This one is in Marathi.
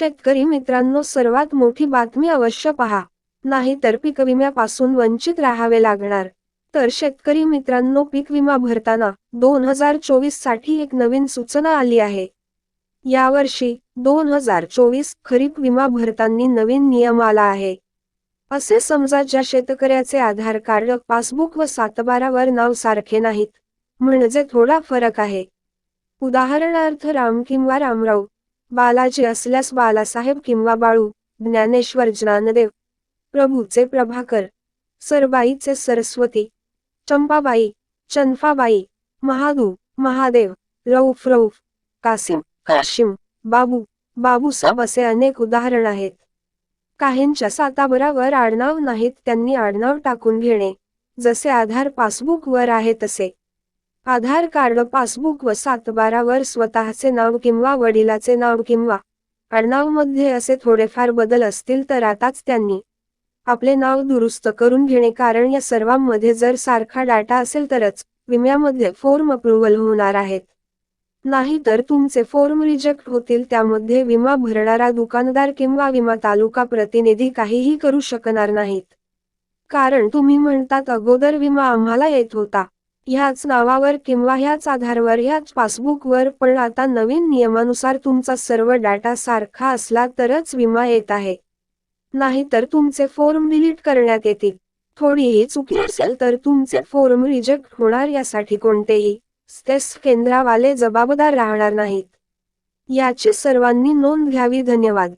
शेतकरी मित्रांनो सर्वात मोठी बातमी अवश्य पहा. नाहीतर पीक विम्यापासून वंचित राहावे लागणार. तर शेतकरी मित्रांनो पीक विमा भरताना दोन हजार चोवीससाठी एक नवीन सूचना आली आहे. यावर्षी दोन हजार चोवीस खरीप विमा भरताना नवीन नियम आला आहे. असे समजा ज्या शेतकऱ्याचे आधार कार्ड पासबुक व सातबारावर नाव सारखे नाहीत. म्हणजे थोडा फरक आहे. उदाहरणार्थ राम किंवा रामराव बालाजी असल्यास बालासाहेब किंवा बाळू ज्ञानेश्वर ज्ञानदेव प्रभूचे प्रभाकर सरबाईचे सरस्वती चंपाबाई चंफाबाई महादू महादेव रऊफ रऊफ कासिम काशिम बाबू बाबूसाहेब असे अनेक उदाहरण आहेत. काहींच्या साताबरावर आडनाव नाहीत त्यांनी आडनाव टाकून घेणे. जसे आधार पासबुकवर आहे तसे. आधार कार्ड पासबुक व सातबारावर स्वतःचे नाव किंवा वडिलाचे नाव किंवा आडनावमध्ये असे थोडेफार बदल असतील तर आताच त्यांनी आपले नाव दुरुस्त करून घेणे. कारण या सर्वांमध्ये जर सारखा डाटा असेल तरच विम्यामध्ये फॉर्म अप्रुव्हल होणार आहेत. नाही तर तुमचे फॉर्म रिजेक्ट होतील. त्यामध्ये विमा भरणारा दुकानदार किंवा विमा तालुका प्रतिनिधी काहीही करू शकणार नाहीत. कारण तुम्ही म्हणतात अगोदर विमा आम्हाला येत होता. ह्याच नावावर किंवा ह्याच आधारवर ह्याच पासबुकवर पण आता नवीन नियमानुसार तुमचा सर्व डाटा सारखा असला तरच विमा येत आहे. नाहीतर तुमचे फॉर्म डिलीट करण्यात येतील. थोडीही चुकी असेल तर तुमचे फॉर्म रिजेक्ट होणार यासाठी कोणतेही स्टेस केंद्रावाले जबाबदार राहणार नाहीत. याची सर्वांनी नोंद घ्यावी. धन्यवाद.